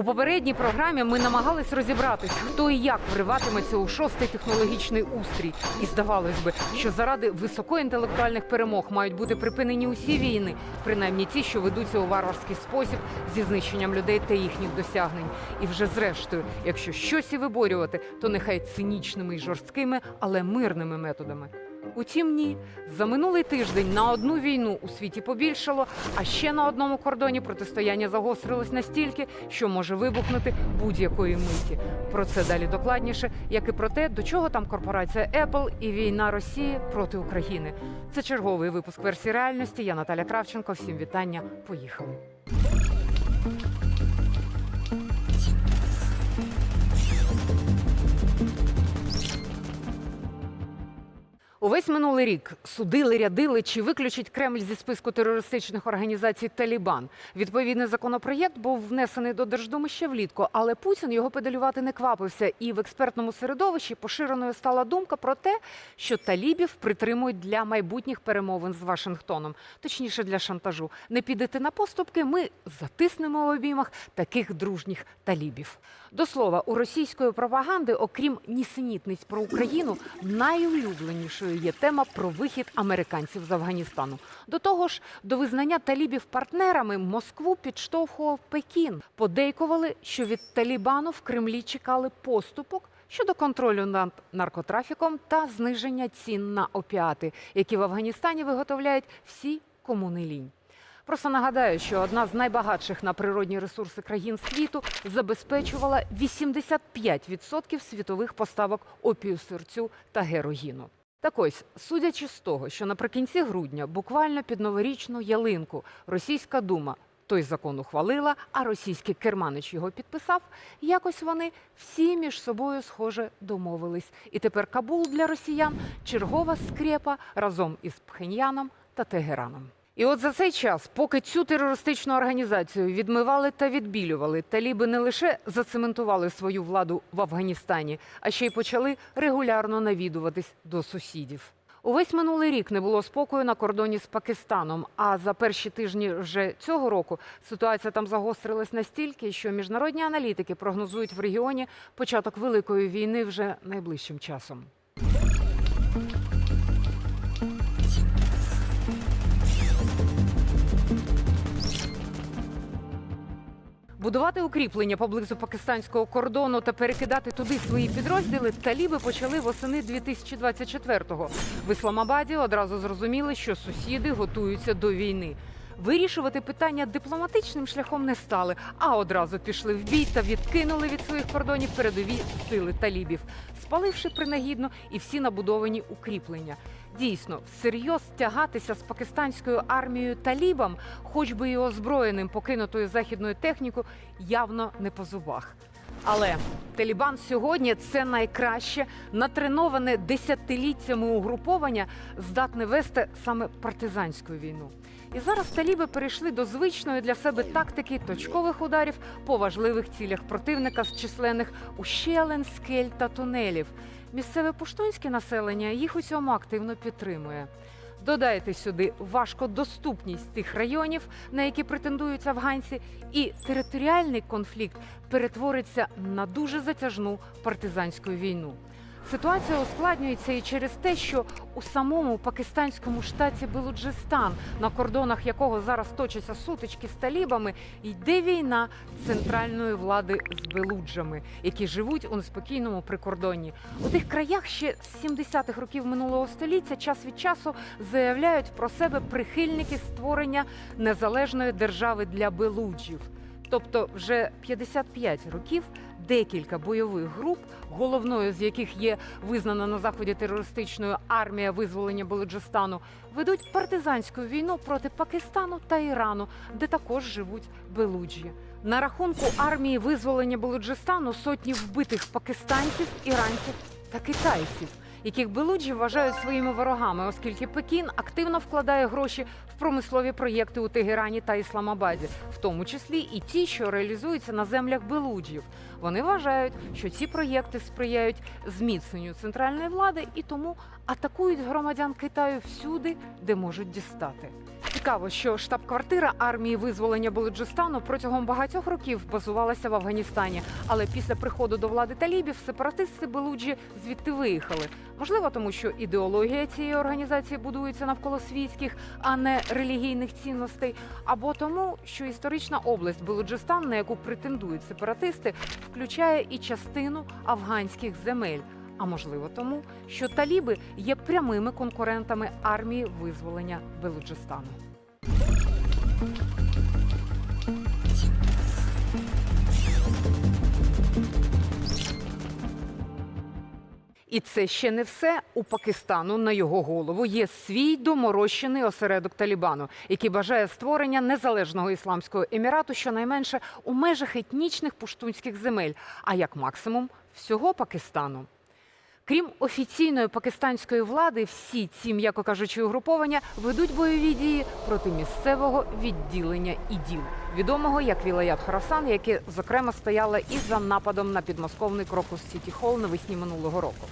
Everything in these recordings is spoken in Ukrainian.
У попередній програмі ми намагались розібратись, хто і як вриватиметься у шостий технологічний устрій. І здавалось би, що заради високоінтелектуальних перемог мають бути припинені усі війни, принаймні ті, що ведуться у варварський спосіб зі знищенням людей та їхніх досягнень. І вже зрештою, якщо щось і виборювати, то нехай цинічними і жорсткими, але мирними методами. Утім, ні, за минулий тиждень на одну війну у світі побільшало, а ще на одному кордоні протистояння загострилось настільки, що може вибухнути будь-якої миті. Про це далі докладніше, як і про те, до чого там корпорація Apple і війна Росії проти України. Це черговий випуск версії реальності. Я Наталя Кравченко. Всім вітання. Поїхали. Увесь минулий рік судили, рядили чи виключить Кремль зі списку терористичних організацій Талібан. Відповідний законопроєкт був внесений до Держдуми ще влітку, але Путін його педалювати не квапився. І в експертному середовищі поширеною стала думка про те, що талібів притримують для майбутніх перемовин з Вашингтоном, точніше для шантажу. Не підете на поступки, ми затиснемо в обіймах таких дружніх талібів. До слова, у російської пропаганди, окрім нісенітниць про Україну, найулюбленішою є тема про вихід американців з Афганістану. До того ж, до визнання талібів партнерами Москву підштовхував Пекін. Подейкували, що від Талібану в Кремлі чекали поступок. Щодо контролю над наркотрафіком та зниження цін на опіати, які в Афганістані виготовляють всі кому не лінь. Просто нагадаю, що одна з найбагатших на природні ресурси країн світу забезпечувала 85% світових поставок опію сирцю та героїну. Так ось, судячи з того, що наприкінці грудня, буквально під новорічну ялинку, російська дума той закон ухвалила, а російський керманич його підписав. Якось вони всі між собою схоже домовились. І тепер Кабул для росіян чергова скрепа разом із Пхеньяном та Тегераном. І от за цей час, поки цю терористичну організацію відмивали та відбілювали, таліби не лише зацементували свою владу в Афганістані, а ще й почали регулярно навідуватись до сусідів. Увесь минулий рік не було спокою на кордоні з Пакистаном. А за перші тижні вже цього року ситуація там загострилась настільки, що міжнародні аналітики прогнозують в регіоні початок великої війни вже найближчим часом. Будувати укріплення поблизу пакистанського кордону та перекидати туди свої підрозділи таліби почали восени 2024-го. В Ісламабаді одразу зрозуміли, що сусіди готуються до війни. Вирішувати питання дипломатичним шляхом не стали, а одразу пішли в бій та відкинули від своїх кордонів передові сили талібів, спаливши принагідно і всі набудовані укріплення. Дійсно, всерйоз тягатися з пакистанською армією талібам, хоч би і озброєним покинутою західною технікою, явно не по зубах. Але Талібан сьогодні це найкраще натреноване десятиліттями угруповання, здатне вести саме партизанську війну. І зараз таліби перейшли до звичної для себе тактики точкових ударів по важливих цілях противника з численних ущелин, скель та тунелів. Місцеве пуштунське населення їх у цьому активно підтримує. Додайте сюди важкодоступність тих районів, на які претендують афганці, і територіальний конфлікт перетвориться на дуже затяжну партизанську війну. Ситуація ускладнюється і через те, що у самому пакистанському штаті Белуджистан, на кордонах якого зараз точаться сутички з талібами, йде війна центральної влади з белуджами, які живуть у неспокійному прикордонні. У тих краях ще з 70-х років минулого століття час від часу заявляють про себе прихильники створення незалежної держави для белуджів. Тобто, вже 55 років декілька бойових груп, головною з яких є визнана на заході терористичною армія визволення Балуджистану, ведуть партизанську війну проти Пакистану та Ірану, де також живуть белуджі. На рахунку армії визволення Балуджистану сотні вбитих пакистанців, іранців та китайців. Яких белуджі вважають своїми ворогами, оскільки Пекін активно вкладає гроші промислові проєкти у Тегерані та Ісламабаді, в тому числі і ті, що реалізуються на землях белуджів. Вони вважають, що ці проєкти сприяють зміцненню центральної влади і тому атакують громадян Китаю всюди, де можуть дістати. Цікаво, що штаб-квартира армії визволення Балуджистану протягом багатьох років базувалася в Афганістані, але після приходу до влади талібів сепаратисти Белуджі звідти виїхали. Можливо, тому що ідеологія цієї організації будується навколо світських, а не релігійних цінностей, або тому, що історична область Белуджистан, на яку претендують сепаратисти, включає і частину афганських земель. А можливо, тому, що таліби є прямими конкурентами армії визволення Белуджистану. І це ще не все. У Пакистану на його голову є свій доморощений осередок Талібану, який бажає створення незалежного ісламського емірату, щонайменше у межах етнічних пуштунських земель, а як максимум всього Пакистану. Крім офіційної пакистанської влади, всі ці, м'яко кажучи, угруповання ведуть бойові дії проти місцевого відділення іділ, відомого як Вілаят Хорасан, яке зокрема стояло і за нападом на підмосковний крокус Сіті Холл навесні минулого року.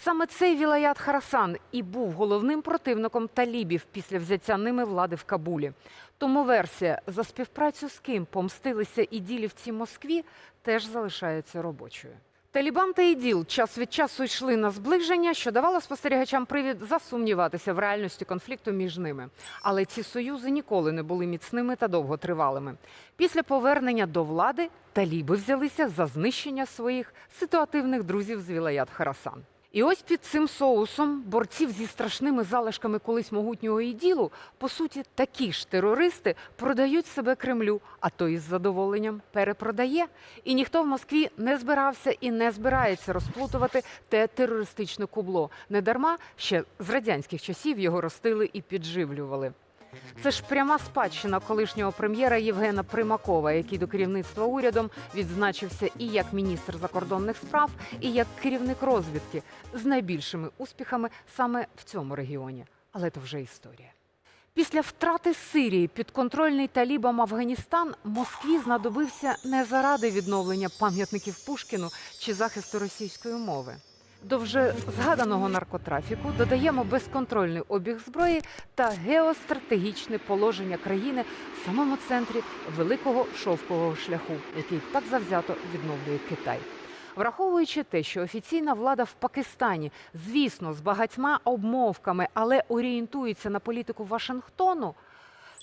Саме цей Вілаят Харасан і був головним противником талібів після взяття ними влади в Кабулі. Тому версія за співпрацю з ким помстилися іділівці Москві теж залишається робочою. Талібан та іділ час від часу йшли на зближення, що давало спостерігачам привід засумніватися в реальності конфлікту між ними. Але ці союзи ніколи не були міцними та довготривалими. Після повернення до влади таліби взялися за знищення своїх ситуативних друзів з Вілаят Харасан. І ось під цим соусом борців зі страшними залишками колись могутнього іділу, по суті, такі ж терористи продають себе Кремлю, а то із задоволенням перепродає. І ніхто в Москві не збирався і не збирається розплутувати те терористичне кубло. Недарма ще з радянських часів його ростили і підживлювали. Це ж пряма спадщина колишнього прем'єра Євгена Примакова, який до керівництва урядом відзначився і як міністр закордонних справ, і як керівник розвідки з найбільшими успіхами саме в цьому регіоні. Але то вже історія. Після втрати Сирії підконтрольний талібам Афганістан Москві знадобився не заради відновлення пам'ятників Пушкіну чи захисту російської мови. До вже згаданого наркотрафіку додаємо безконтрольний обіг зброї та геостратегічне положення країни в самому центрі великого шовкового шляху, який так завзято відновлює Китай. Враховуючи те, що офіційна влада в Пакистані, звісно, з багатьма обмовками, але орієнтується на політику Вашингтону,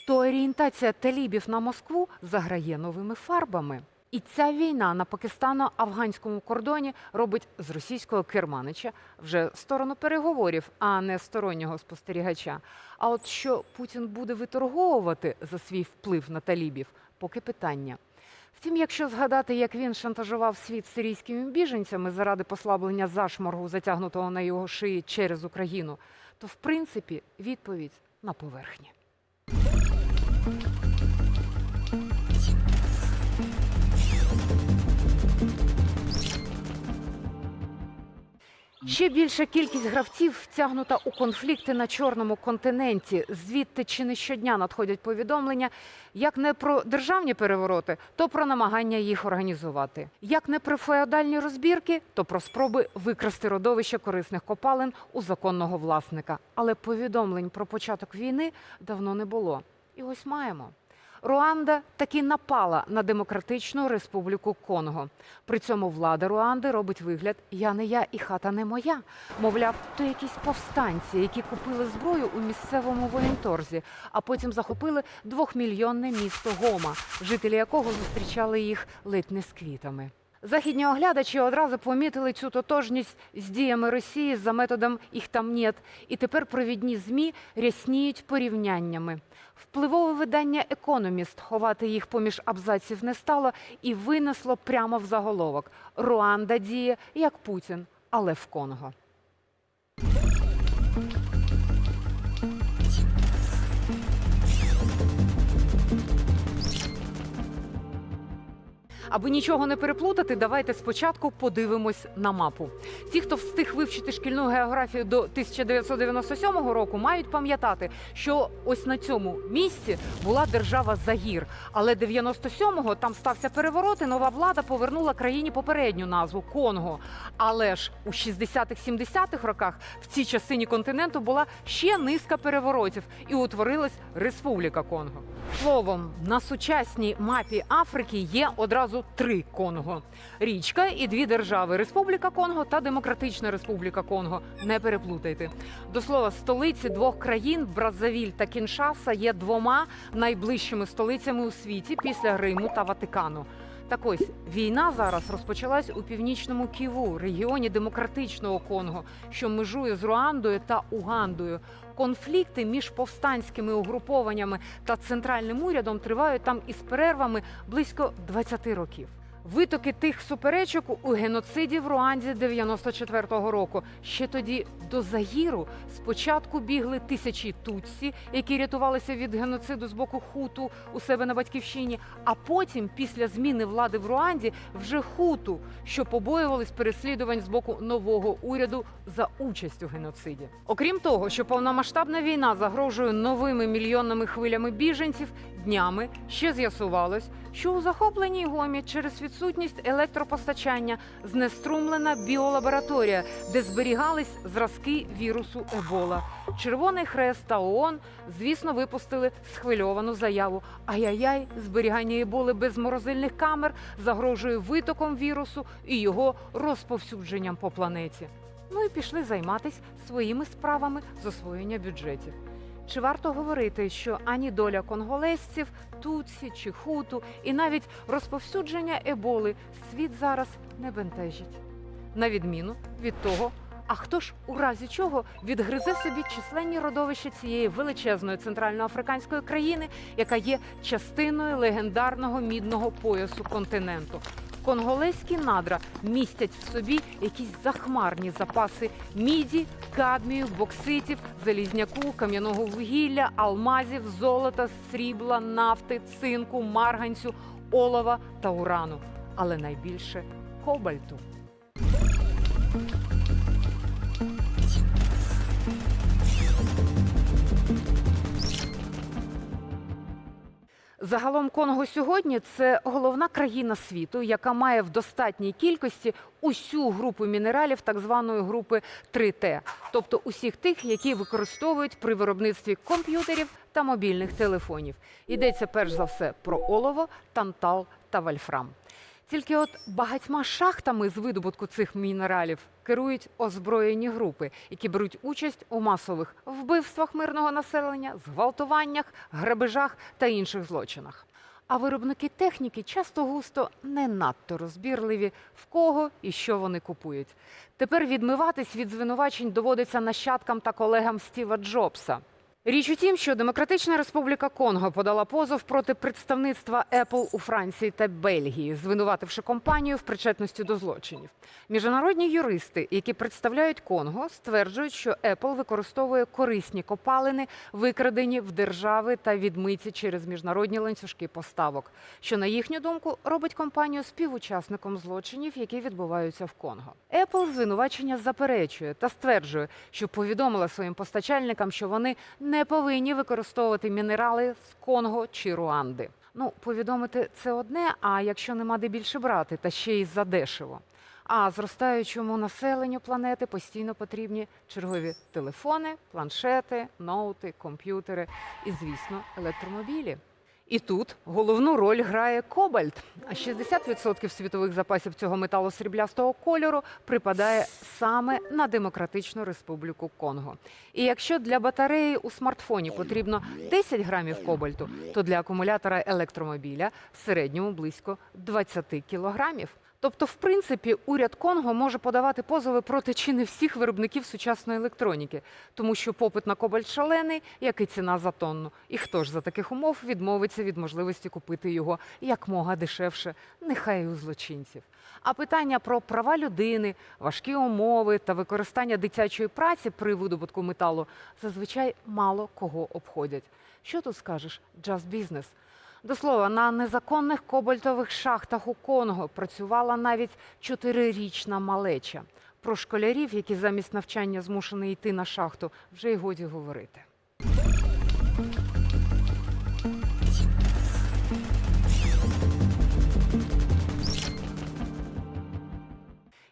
то орієнтація талібів на Москву заграє новими фарбами. І ця війна на пакистано-афганському кордоні робить з російського керманича вже сторону переговорів, а не стороннього спостерігача. А от що Путін буде виторговувати за свій вплив на талібів, поки питання. Втім, якщо згадати, як він шантажував світ сирійськими біженцями заради послаблення зашморгу, затягнутого на його шиї через Україну, то в принципі відповідь на поверхні. Ще більша кількість гравців втягнута у конфлікти на чорному континенті. Звідти чи не щодня надходять повідомлення, як не про державні перевороти, то про намагання їх організувати. Як не про феодальні розбірки, то про спроби викрасти родовище корисних копалин у законного власника. Але повідомлень про початок війни давно не було. І ось маємо. Руанда таки напала на Демократичну Республіку Конго. При цьому влада Руанди робить вигляд Я не я і хата не моя. Мовляв, то якісь повстанці, які купили зброю у місцевому воєнторзі, а потім захопили двохмільйонне місто Гома, жителі якого зустрічали їх ледь не з квітами. Західні оглядачі одразу помітили цю тотожність з діями Росії за методом їх там нет, і тепер провідні змі рясніють порівняннями. Впливове видання Економіст ховати їх поміж абзаців не стало і винесло прямо в заголовок: Руанда діє як Путін, але в Конго. Аби нічого не переплутати, давайте спочатку подивимось на мапу. Ті, хто встиг вивчити шкільну географію до 1997 року, мають пам'ятати, що ось на цьому місці була держава Загір. Але 97-го там стався переворот, і нова влада повернула країні попередню назву Конго. Але ж у 60-х-70-х роках в цій частині континенту була ще низка переворотів і утворилась Республіка Конго. Словом, на сучасній мапі Африки є одразу три Конго: річка і дві держави Республіка Конго та Демократична Республіка Конго. Не переплутайте. До слова, столиці двох країн Бразавіль та Кіншаса є двома найближчими столицями у світі після Риму та Ватикану. Так ось війна зараз розпочалась у північному Ківу, регіоні демократичного Конго, що межує з Руандою та Угандою. Конфлікти між повстанськими угрупованнями та центральним урядом тривають там із перервами близько 20 років. Витоки тих суперечок у геноциді в Руанді 94-го року. Ще тоді до Загіру спочатку бігли тисячі тутсі, які рятувалися від геноциду з боку хуту у себе на батьківщині. А потім, після зміни влади в Руанді, вже хуту, що побоювались переслідувань з боку нового уряду за участь у геноциді. Окрім того, що повномасштабна війна загрожує новими мільйонними хвилями біженців, днями ще з'ясувалось, що у захопленій гомі через відсутність електропостачання знеструмлена біолабораторія, де зберігались зразки вірусу Ебола. Червоний Хрест та ООН, звісно, випустили схвильовану заяву. Ай-яй-яй, зберігання еболи без морозильних камер загрожує витоком вірусу і його розповсюдженням по планеті. Ну і пішли займатися своїми справами з освоєння бюджетів. Чи варто говорити, що ані доля конголезців, тутсі чи хуту, і навіть розповсюдження еболи світ зараз не бентежить, на відміну від того, а хто ж у разі чого відгризе собі численні родовища цієї величезної центральноафриканської країни, яка є частиною легендарного мідного поясу континенту? Конголезькі надра містять в собі якісь захмарні запаси міді, кадмію, бокситів, залізняку, кам'яного вугілля, алмазів, золота, срібла, нафти, цинку, марганцю, олова та урану, але найбільше кобальту. Загалом Конго сьогодні це головна країна світу, яка має в достатній кількості усю групу мінералів так званої групи 3Т, тобто усіх тих, які використовують при виробництві комп'ютерів та мобільних телефонів. Йдеться перш за все про олово, тантал та вольфрам. Тільки от багатьма шахтами з видобутку цих мінералів керують озброєні групи, які беруть участь у масових вбивствах мирного населення, зґвалтуваннях, грабежах та інших злочинах. А виробники техніки часто густо не надто розбірливі, в кого і що вони купують. Тепер відмиватись від звинувачень доводиться нащадкам та колегам Стіва Джобса. Річ у тім, що Демократична Республіка Конго подала позов проти представництва Apple у Франції та Бельгії, звинувативши компанію в причетності до злочинів. Міжнародні юристи, які представляють Конго, стверджують, що Apple використовує корисні копалини, викрадені в держави та відмиті через міжнародні ланцюжки поставок, що на їхню думку робить компанію співучасником злочинів, які відбуваються в Конго. Apple звинувачення заперечує та стверджує, що повідомила своїм постачальникам, що вони не повинні використовувати мінерали з Конго чи Руанди. Ну, повідомити це одне, а якщо нема де більше брати, та ще й задешево. А зростаючому населенню планети постійно потрібні чергові телефони, планшети, ноути, комп'ютери і, звісно, електромобілі. І тут головну роль грає кобальт. А 60% світових запасів цього металу сріблястого кольору припадає саме на Демократичну Республіку Конго. І якщо для батареї у смартфоні потрібно 10 грамів кобальту, то для акумулятора електромобіля в середньому близько 20 кілограмів. Тобто, в принципі, уряд Конго може подавати позови проти чи не всіх виробників сучасної електроніки, тому що попит на кобальт шалений, як і ціна за тонну. І хто ж за таких умов відмовиться від можливості купити його якмога дешевше, нехай і у злочинців. А питання про права людини, важкі умови та використання дитячої праці при видобутку металу зазвичай мало кого обходять. Що тут скажеш? Just бізнес. До слова, на незаконних кобальтових шахтах у Конго працювала навіть чотирирічна малеча. Про школярів, які замість навчання змушені йти на шахту, вже й годі говорити.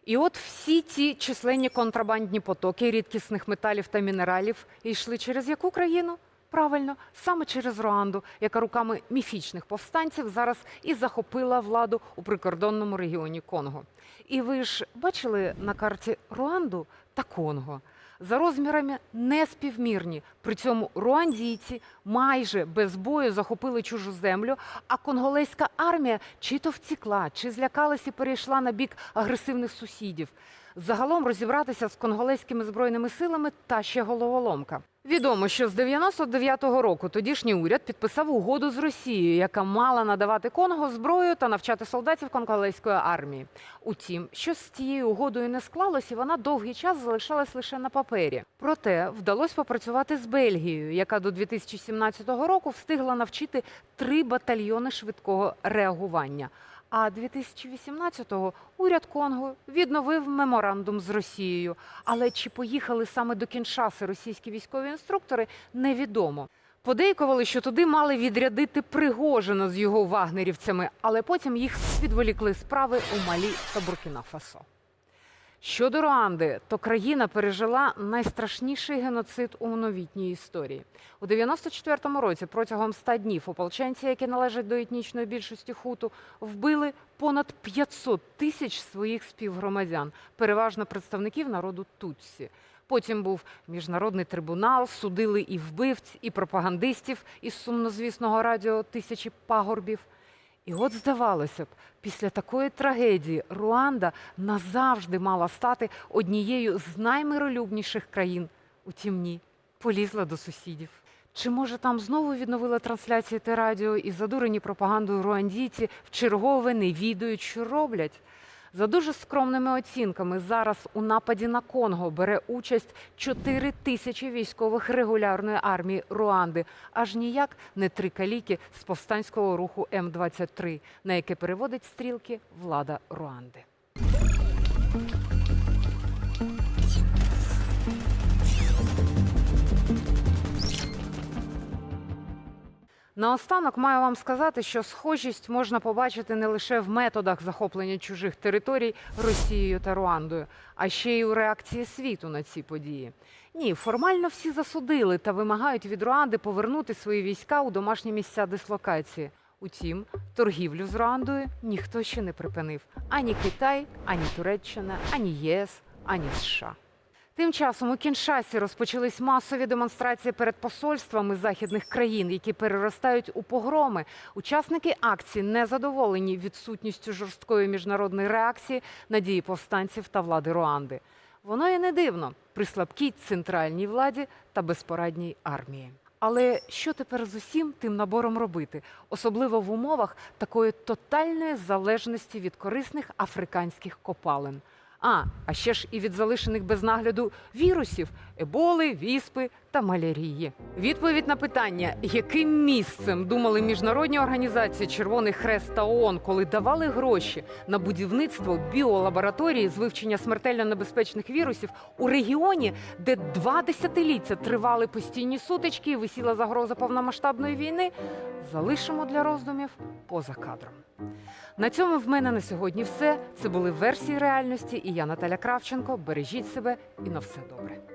І от всі ці численні контрабандні потоки рідкісних металів та мінералів йшли через яку країну? Правильно, саме через Руанду, яка руками міфічних повстанців зараз і захопила владу у прикордонному регіоні Конго. І ви ж бачили на карті Руанду та Конго. За розмірами неспівмірні. При цьому руандійці майже без бою захопили чужу землю, а конголезька армія чи то втікла, чи злякалась і перейшла на бік агресивних сусідів. Загалом розібратися з конголезькими збройними силами та ще головоломка. Відомо, що з 99-го року тодішній уряд підписав угоду з Росією, яка мала надавати Конго зброю та навчати солдатів конголезької армії. Утім, що з цією угодою не склалось, і вона довгий час залишалась лише на папері. Проте вдалося попрацювати з Бельгією, яка до 2017 року встигла навчити три батальйони швидкого реагування. А 2018-го уряд Конго відновив меморандум з Росією. Але чи поїхали саме до Кіншаси російські військові інструктори, невідомо. Подейкували, що туди мали відрядити Пригожина з його вагнерівцями, але потім їх відволікли справи у Малі та Буркіна-Фасо. Щодо Руанди, то країна пережила найстрашніший геноцид у новітній історії. У 94-му році протягом 100 днів ополченці, які належать до етнічної більшості хуту, вбили понад 500 тисяч своїх співгромадян, переважно представників народу Тутсі. Потім був міжнародний трибунал, судили і вбивць, і пропагандистів із сумнозвісного радіо тисячі пагорбів. І от здавалося б, після такої трагедії Руанда назавжди мала стати однією з наймиролюбніших країн. Утім, ні, полізла до сусідів. Чи може там знову відновила трансляції те радіо і задурені пропагандою руандійці в чергове не відають, що роблять? За дуже скромними оцінками, зараз у нападі на Конго бере участь 4 тисячі військових регулярної армії Руанди, аж ніяк не три каліки з повстанського руху М-23, на яке переводить стрілки влада Руанди. Наостанок маю вам сказати, що схожість можна побачити не лише в методах захоплення чужих територій Росією та Руандою, а ще й у реакції світу на ці події. Ні, формально всі засудили та вимагають від Руанди повернути свої війська у домашні місця дислокації. Утім, торгівлю з Руандою ніхто ще не припинив: ані Китай, ані Туреччина, ані ЄС, ані США. Тим часом у Кіншасі розпочались масові демонстрації перед посольствами західних країн, які переростають у погроми. Учасники акції незадоволені відсутністю жорсткої міжнародної реакції на дії повстанців та влади Руанди. Воно і не дивно при слабкій центральній владі та безпорадній армії. Але що тепер з усім тим набором робити, особливо в умовах такої тотальної залежності від корисних африканських копалин? А, а ще ж і від залишених без нагляду вірусів еболи, віспи та малярії. Відповідь на питання, яким місцем думали міжнародні організації Червоний Хрест та ООН, коли давали гроші на будівництво біолабораторії з вивчення смертельно небезпечних вірусів у регіоні, де два десятиліття тривали постійні сутички і висіла загроза повномасштабної війни, залишимо для роздумів поза кадром. На цьому в мене на сьогодні все. Це були версії реальності. І я Наталя Кравченко. Бережіть себе і на все добре.